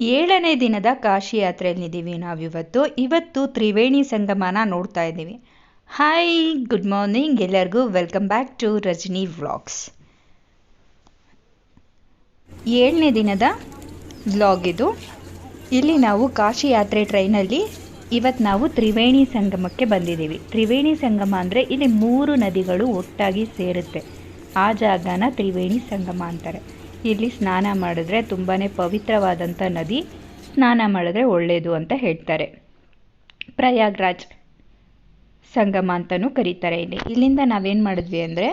ಏಳನೇ ದಿನದ ಕಾಶಿ ಯಾತ್ರೆಯಲ್ಲಿದ್ದೀವಿ ನಾವಿವತ್ತು. ಇವತ್ತು ತ್ರಿವೇಣಿ ಸಂಗಮನ ನೋಡ್ತಾ ಇದ್ದೀವಿ. ಹಾಯ್ ಗುಡ್ ಮಾರ್ನಿಂಗ್ ಎಲ್ಲರಿಗೂ welcome back to Rajani vlogs ಏಳನೇ ದಿನದ ವ್ಲಾಗ್ ಇದು. ಇಲ್ಲಿ ನಾವು ಕಾಶಿ ಯಾತ್ರೆ ಟ್ರೈನಲ್ಲಿ ಇವತ್ತು ನಾವು ತ್ರಿವೇಣಿ ಸಂಗಮಕ್ಕೆ ಬಂದಿದ್ದೀವಿ. ತ್ರಿವೇಣಿ ಸಂಗಮ ಅಂದರೆ ಇಲ್ಲಿ ಮೂರು ನದಿಗಳು ಒಟ್ಟಾಗಿ ಸೇರುತ್ತೆ. ಆ ಜಾಗನ ತ್ರಿವೇಣಿ ಸಂಗಮ ಅಂತಾರೆ. ಇಲ್ಲಿ ಸ್ನಾನ ಮಾಡಿದ್ರೆ ತುಂಬಾ ಪವಿತ್ರವಾದಂಥ ನದಿ ಸ್ನಾನ ಮಾಡಿದ್ರೆ ಒಳ್ಳೆಯದು ಅಂತ ಹೇಳ್ತಾರೆ. ಪ್ರಯಾಗ್ರಾಜ್ ಸಂಗಮ ಅಂತಲೂ ಕರೀತಾರೆ ಇಲ್ಲಿ. ಇಲ್ಲಿಂದ ನಾವೇನು ಮಾಡಿದ್ವಿ ಅಂದರೆ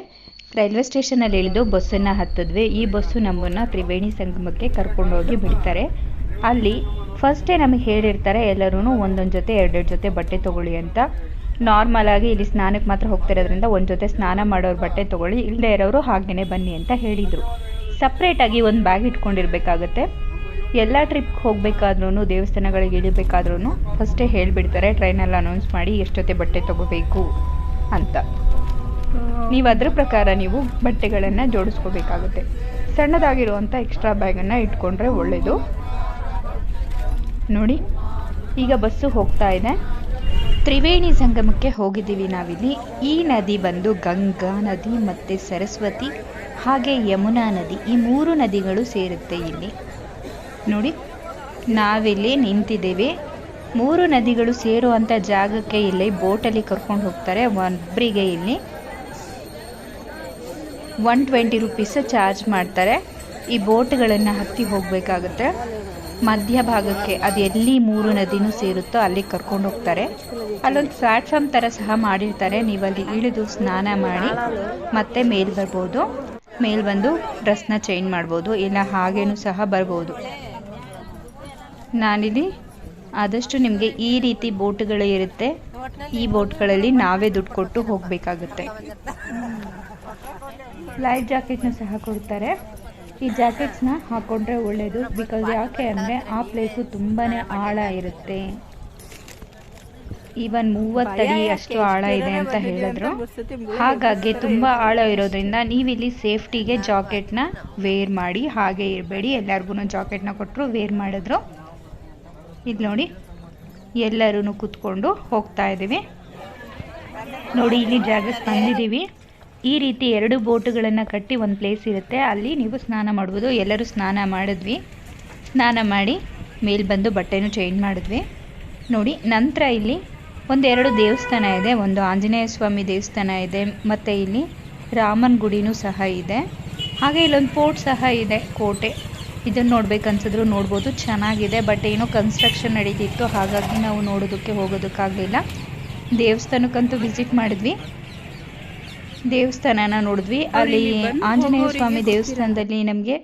ರೈಲ್ವೆ ಸ್ಟೇಷನಲ್ಲಿ ಇಳಿದು ಬಸ್ಸನ್ನು ಹತ್ತಿದ್ವಿ. ಈ ಬಸ್ಸು ನಮ್ಮನ್ನು ತ್ರಿವೇಣಿ ಸಂಗಮಕ್ಕೆ ಕರ್ಕೊಂಡೋಗಿ ಬಿಡ್ತಾರೆ. ಅಲ್ಲಿ ಫಸ್ಟೇ ನಮಗೆ ಹೇಳಿರ್ತಾರೆ ಎಲ್ಲರೂ ಒಂದೊಂದು ಜೊತೆ, ಎರಡೆರಡು ಜೊತೆ ಬಟ್ಟೆ ತೊಗೊಳ್ಳಿ ಅಂತ. ನಾರ್ಮಲ್ ಆಗಿ ಇಲ್ಲಿ ಸ್ನಾನಕ್ಕೆ ಮಾತ್ರ ಹೋಗ್ತಿರೋದ್ರಿಂದ ಒಂದು ಜೊತೆ ಸ್ನಾನ ಮಾಡೋರು ಬಟ್ಟೆ ತೊಗೊಳ್ಳಿ ಇಲ್ಲದೆ ಇರೋರು ಹಾಗೇ ಬನ್ನಿ ಅಂತ ಹೇಳಿದರು. ಸಪ್ರೇಟಾಗಿ ಒಂದು ಬ್ಯಾಗ್ ಇಟ್ಕೊಂಡಿರ್ಬೇಕಾಗತ್ತೆ. ಎಲ್ಲ ಟ್ರಿಪ್ಗೆ ಹೋಗಬೇಕಾದ್ರೂ ದೇವಸ್ಥಾನಗಳಿಗೆ ಇಳಿಬೇಕಾದ್ರೂ ಫಸ್ಟೇ ಹೇಳಿಬಿಡ್ತಾರೆ ಟ್ರೈನಲ್ಲಿ ಅನೌನ್ಸ್ ಮಾಡಿ ಎಷ್ಟೊತ್ತೆ ಬಟ್ಟೆ ತೊಗೋಬೇಕು ಅಂತ. ನೀವು ಅದ್ರ ಪ್ರಕಾರ ನೀವು ಬಟ್ಟೆಗಳನ್ನು ಜೋಡಿಸ್ಕೋಬೇಕಾಗುತ್ತೆ. ಸಣ್ಣದಾಗಿರುವಂಥ ಎಕ್ಸ್ಟ್ರಾ ಬ್ಯಾಗನ್ನು ಇಟ್ಕೊಂಡ್ರೆ ಒಳ್ಳೆಯದು ನೋಡಿ ಈಗ ಬಸ್ಸು ಹೋಗ್ತಾ ಇದೆ. ತ್ರಿವೇಣಿ ಸಂಗಮಕ್ಕೆ ಹೋಗಿದ್ದೀವಿ ನಾವಿಲ್ಲಿ. ಈ ನದಿ ಬಂದು ಗಂಗಾ ನದಿ ಮತ್ತು ಸರಸ್ವತಿ, ಹಾಗೆ ಯಮುನಾ ನದಿ, ಈ ಮೂರು ನದಿಗಳು ಸೇರುತ್ತೆ ಇಲ್ಲಿ. ನೋಡಿ, ನಾವಿಲ್ಲಿ ನಿಂತಿದ್ದೇವೆ. ಮೂರು ನದಿಗಳು ಸೇರುವಂಥ ಜಾಗಕ್ಕೆ ಇಲ್ಲಿ ಬೋಟಲ್ಲಿ ಕರ್ಕೊಂಡು ಹೋಗ್ತಾರೆ ಒಬ್ಬರಿಗೆ ಇಲ್ಲಿ. ಒನ್ ಟ್ವೆಂಟಿ ರುಪೀಸ್ ಚಾರ್ಜ್ ಮಾಡ್ತಾರೆ. ಈ ಬೋಟ್ಗಳನ್ನು ಹತ್ತಿ ಹೋಗಬೇಕಾಗುತ್ತೆ. ಮಧ್ಯಭಾಗಕ್ಕೆ ಅದು ಎಲ್ಲಿ ಮೂರು ನದಿನೂ ಸೇರುತ್ತೋ ಅಲ್ಲಿ ಕರ್ಕೊಂಡು ಹೋಗ್ತಾರೆ. ಅಲ್ಲೊಂದು ಪ್ಲಾಟ್ಫಾರ್ಮ್ ಥರ ಸಹ ಮಾಡಿರ್ತಾರೆ. ನೀವಲ್ಲಿ ಇಳಿದು ಸ್ನಾನ ಮಾಡಿ ಮತ್ತೆ ಮೇಲ್ ಬರ್ಬೋದು. ಮೇಲ್ ಬಂದು ಡ್ರೆಸ್ನ ಚೇಂಜ್ ಮಾಡ್ಬೋದು, ಇಲ್ಲ ಹಾಗೇನೂ ಸಹ ಬರ್ಬೋದು. ನಾನಿಲ್ಲಿ ಆದಷ್ಟು ನಿಮಗೆ ಈ ರೀತಿ ಬೋಟ್ಗಳು ಇರುತ್ತೆ. ಈ ಬೋಟ್ಗಳಲ್ಲಿ ನಾವೇ ದುಡ್ಡು ಕೊಟ್ಟು ಹೋಗಬೇಕಾಗುತ್ತೆ. ಲೈಫ್ ಜಾಕೆಟ್ನ ಸಹ ಕೊಡ್ತಾರೆ. ಈ ಜಾಕೆಟ್ಸ್ನ ಹಾಕೊಂಡ್ರೆ ಒಳ್ಳೆಯದು ಬಿಕಾಸ್ ಯಾಕೆ ಅಂದರೆ ಆ ಪ್ಲೇಸು ತುಂಬಾ ಆಳ ಇರುತ್ತೆ. ಈವನ್ ಮೂವತ್ತಡಿ ಅಷ್ಟು ಆಳ ಇದೆ ಅಂತ ಹೇಳಿದ್ರು. ಹಾಗಾಗಿ ತುಂಬ ಆಳ ಇರೋದ್ರಿಂದ ನೀವಿಲ್ಲಿ ಸೇಫ್ಟಿಗೆ ಜಾಕೆಟ್ನ ವೇರ್ ಮಾಡಿ, ಹಾಗೆ ಇರಬೇಡಿ. ಎಲ್ಲರಿಗೂ ಜಾಕೆಟ್ನ ಕೊಟ್ಟರು ವೇರ್ ಮಾಡಿದ್ರು. ಇದು ನೋಡಿ ಎಲ್ಲರೂ ಕೂತ್ಕೊಂಡು ಹೋಗ್ತಾ ಇದ್ದೀವಿ. ನೋಡಿ, ಇಲ್ಲಿ ಜಾಗಕ್ಕೆ ಬಂದಿದ್ದೀವಿ ಈ ರೀತಿ ಎರಡು ಬೋಟುಗಳನ್ನು ಕಟ್ಟಿ ಒಂದು ಪ್ಲೇಸ್ ಇರುತ್ತೆ. ಅಲ್ಲಿ ನೀವು ಸ್ನಾನ ಮಾಡ್ಬೋದು. ಎಲ್ಲರೂ ಸ್ನಾನ ಮಾಡಿದ್ವಿ. ಸ್ನಾನ ಮಾಡಿ ಮೇಲೆ ಬಂದು ಬಟ್ಟೆನೂ ಚೇಂಜ್ ಮಾಡಿದ್ವಿ. ನೋಡಿ, ನಂತರ ಇಲ್ಲಿ ಒಂದೆರಡು ದೇವಸ್ಥಾನ ಇದೆ. ಒಂದು ಆಂಜನೇಯ ಸ್ವಾಮಿ ದೇವಸ್ಥಾನ ಇದೆ. ಮತ್ತು ಇಲ್ಲಿ ರಾಮನ ಗುಡಿನೂ ಸಹ ಇದೆ. ಹಾಗೆ ಇಲ್ಲೊಂದು ಫೋರ್ಟ್ ಸಹ ಇದೆ, ಕೋಟೆ. ಇದನ್ನು ನೋಡ್ಬೇಕನ್ಸಿದ್ರು ನೋಡ್ಬೋದು. ಚೆನ್ನಾಗಿದೆ. ಬಟ್ ಏನೋ ಕನ್ಸ್ಟ್ರಕ್ಷನ್ ನಡೀತಿತ್ತು. ಹಾಗಾಗಿ ನಾವು ನೋಡೋದಕ್ಕೆ ಹೋಗೋದಕ್ಕಾಗಲಿಲ್ಲ. ದೇವಸ್ಥಾನಕ್ಕಂತೂ ವಿಸಿಟ್ ಮಾಡಿದ್ವಿ. ದೇವಸ್ಥಾನನ ನೋಡಿದ್ವಿ. ಅಲ್ಲಿ ಆಂಜನೇಯ ಸ್ವಾಮಿ ದೇವಸ್ಥಾನದಲ್ಲಿ ನಮಗೆ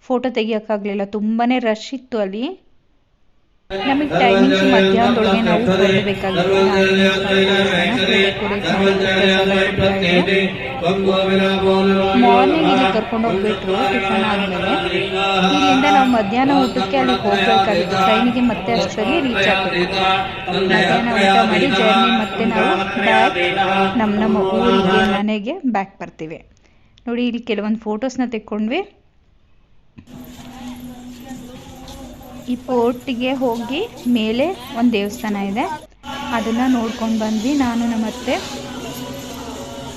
ಫೋಟೋ ತೆಗಿಯೋಕ್ಕಾಗಲಿಲ್ಲ. ತುಂಬಾ ರಶ್ ಇತ್ತು ಅಲ್ಲಿ. ನಮಗೆ ಟೈಮಿಂಗ್ಸ್ ಮಧ್ಯಾಹ್ನದೊಳಗೆ ನಾವು ಹೊರಡಬೇಕಾಗಿತ್ತು ಮಾರ್ನಿಂಗ್ ಇಲ್ಲಿ ಕರ್ಕೊಂಡು ಹೋಗ್ಬಿಟ್ರು ಟಿಫನ್ ಆದಮೇಲೆ. ಇಲ್ಲಿಂದ ನಾವು ಮಧ್ಯಾಹ್ನ ಊಟಕ್ಕೆ ಅಲ್ಲಿ ಹೋಗ್ಬೇಕಾಗಿತ್ತು. ಟ್ರೈನಿಗೆ ಮತ್ತೆ ಅಷ್ಟರಲ್ಲಿ ರೀಚ್ ಆಗ್ಬೇಕು ಮಧ್ಯಾಹ್ನ ಊಟ ಮಾಡಿ ಜರ್ನಿ ಮತ್ತೆ ನಾವು ಬ್ಯಾಕ್ ನಮ್ಮ ನಮ್ಮ ಊರಿಗೆ ಮನೆಗೆ ಬ್ಯಾಕ್ ಬರ್ತೀವಿ. ನೋಡಿ ಇಲ್ಲಿ ಕೆಲವೊಂದು ಫೋಟೋಸ್ನ ತೆಕ್ಕೊಂಡ್ವಿ. ಈ ಪೋರ್ಟಿಗೆ ಹೋಗಿ ಮೇಲೆ ಒಂದು ದೇವಸ್ಥಾನ ಇದೆ. ಅದನ್ನು ನೋಡ್ಕೊಂಡು ಬಂದ್ವಿ. ನಾನು ನಮ್ಮ ಅತ್ತೆ.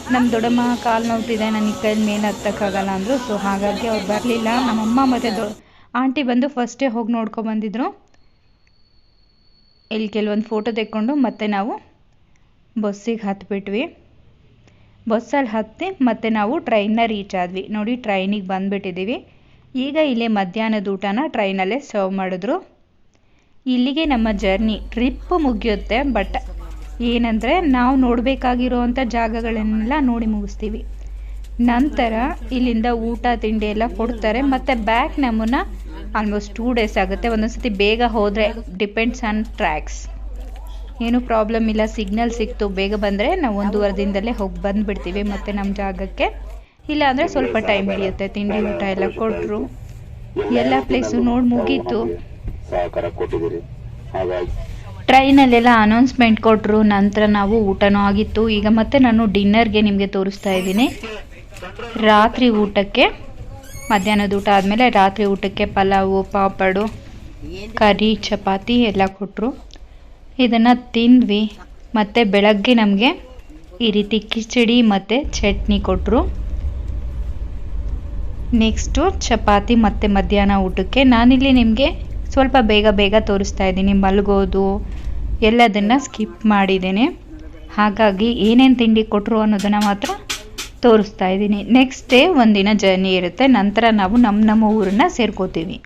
ನಮ್ಮ ದೊಡ್ಡಮ್ಮ ಕಾಲು ನೋಡ್ತಿದೆ ನನಗೆ ಕೈ ಮೇಲೆ ಹತ್ತಕ್ಕಾಗಲ್ಲ ಅಂದರು. ಸೊ ಹಾಗಾಗಿ ಅವ್ರು ಬರಲಿಲ್ಲ. ನಮ್ಮಮ್ಮ ಮತ್ತು ದೊ, ಆಂಟಿ ಬಂದು ಫಸ್ಟೇ ಹೋಗಿ ನೋಡ್ಕೊಬಂದಿದ್ರು ಇಲ್ಲಿ ಕೆಲವೊಂದು ಫೋಟೋ ತೆಕ್ಕೊಂಡು ಮತ್ತೆ ನಾವು ಬಸ್ಸಿಗೆ ಹತ್ಬಿಟ್ವಿ. ಬಸ್ಸಲ್ಲಿ ಹತ್ತಿ ಮತ್ತೆ ನಾವು ಟ್ರೈನ್ನ ರೀಚ್ ಆದ್ವಿ. ನೋಡಿ ಟ್ರೈನಿಗೆ ಬಂದುಬಿಟ್ಟಿದ್ದೀವಿ ಈಗ ಇಲ್ಲೇ ಮಧ್ಯಾಹ್ನದ ಊಟನ ಟ್ರೈನಲ್ಲೇ ಸರ್ವ್ ಮಾಡಿದ್ರು. ಇಲ್ಲಿಗೆ ನಮ್ಮ ಜರ್ನಿ ಟ್ರಿಪ್ ಮುಗಿಯುತ್ತೆ ಬಟ್ ಏನಂದರೆ ನಾವು ನೋಡಬೇಕಾಗಿರೋವಂಥ ಜಾಗಗಳನ್ನೆಲ್ಲ ನೋಡಿ ಮುಗಿಸ್ತೀವಿ. ನಂತರ ಇಲ್ಲಿಂದ ಊಟ, ತಿಂಡಿ ಎಲ್ಲ ಕೊಡ್ತಾರೆ, ಮತ್ತು ಬ್ಯಾಕ್ ನಮ್ಮನ್ನು ಆಲ್ಮೋಸ್ಟ್ ಟೂ ಡೇಸ್ ಆಗುತ್ತೆ. ಒಂದೊಂದು ಸತಿ ಬೇಗ ಹೋದರೆ ಡಿಪೆಂಡ್ಸ್ ಆನ್ ಟ್ರ್ಯಾಕ್ಸ್ ಏನು ಪ್ರಾಬ್ಲಮ್ ಇಲ್ಲ ಸಿಗ್ನಲ್ ಸಿಕ್ತು, ಬೇಗ ಬಂದರೆ ನಾವು ಒಂದೂವರೆ ದಿನದಲ್ಲೇ ಹೋಗಿ ಬಂದುಬಿಡ್ತೀವಿ ಮತ್ತು ನಮ್ಮ ಜಾಗಕ್ಕೆ. ಇಲ್ಲ ಅಂದರೆ ಸ್ವಲ್ಪ ಟೈಮ್ ಹಿಡಿಯುತ್ತೆ. ತಿಂಡಿ ಊಟ ಎಲ್ಲ ಕೊಟ್ಟರು ಎಲ್ಲ ಪ್ಲೇಸು ನೋಡಿ ಮುಗೀತು. ಟ್ರೈನಲ್ಲೆಲ್ಲ ಅನೌನ್ಸ್ಮೆಂಟ್ ಕೊಟ್ಟರು ನಂತರ ನಾವು ಊಟನೂ ಆಗಿತ್ತು. ಈಗ ಮತ್ತೆ ನಾನು ಡಿನ್ನರ್ಗೆ ನಿಮಗೆ ತೋರಿಸ್ತಾ ಇದ್ದೀನಿ. ರಾತ್ರಿ ಊಟಕ್ಕೆ, ಮಧ್ಯಾಹ್ನದ ಊಟ ಆದಮೇಲೆ ರಾತ್ರಿ ಊಟಕ್ಕೆ ಪಲಾವು, ಪಾಪಡು, ಕರಿ, ಚಪಾತಿ ಎಲ್ಲ ಕೊಟ್ಟರು ಇದನ್ನು ತಿಂದ್ವಿ. ಮತ್ತು ಬೆಳಗ್ಗೆ ನಮಗೆ ಈ ರೀತಿ ಕಿಚಡಿ ಮತ್ತು ಚಟ್ನಿ ಕೊಟ್ಟರು ನೆಕ್ಸ್ಟು ಚಪಾತಿ ಮತ್ತು ಮಧ್ಯಾಹ್ನ ಊಟಕ್ಕೆ. ನಾನಿಲ್ಲಿ ನಿಮಗೆ ಸ್ವಲ್ಪ ಬೇಗ ಬೇಗ ತೋರಿಸ್ತಾ ಇದ್ದೀನಿ. ಮಲಗೋದು, ಎಲ್ಲದನ್ನು ಸ್ಕಿಪ್ ಮಾಡಿದ್ದೇನೆ. ಹಾಗಾಗಿ ಏನೇನು ತಿಂಡಿ ಕೊಟ್ಟರು ಅನ್ನೋದನ್ನು ಮಾತ್ರ ತೋರಿಸ್ತಾ ಇದ್ದೀನಿ. ನೆಕ್ಸ್ಟ್ ಡೇ ಒಂದಿನ ಜರ್ನಿ ಇರುತ್ತೆ. ನಂತರ ನಾವು ನಮ್ಮ ನಮ್ಮ ಊರನ್ನ ಸೇರ್ಕೋತೀವಿ.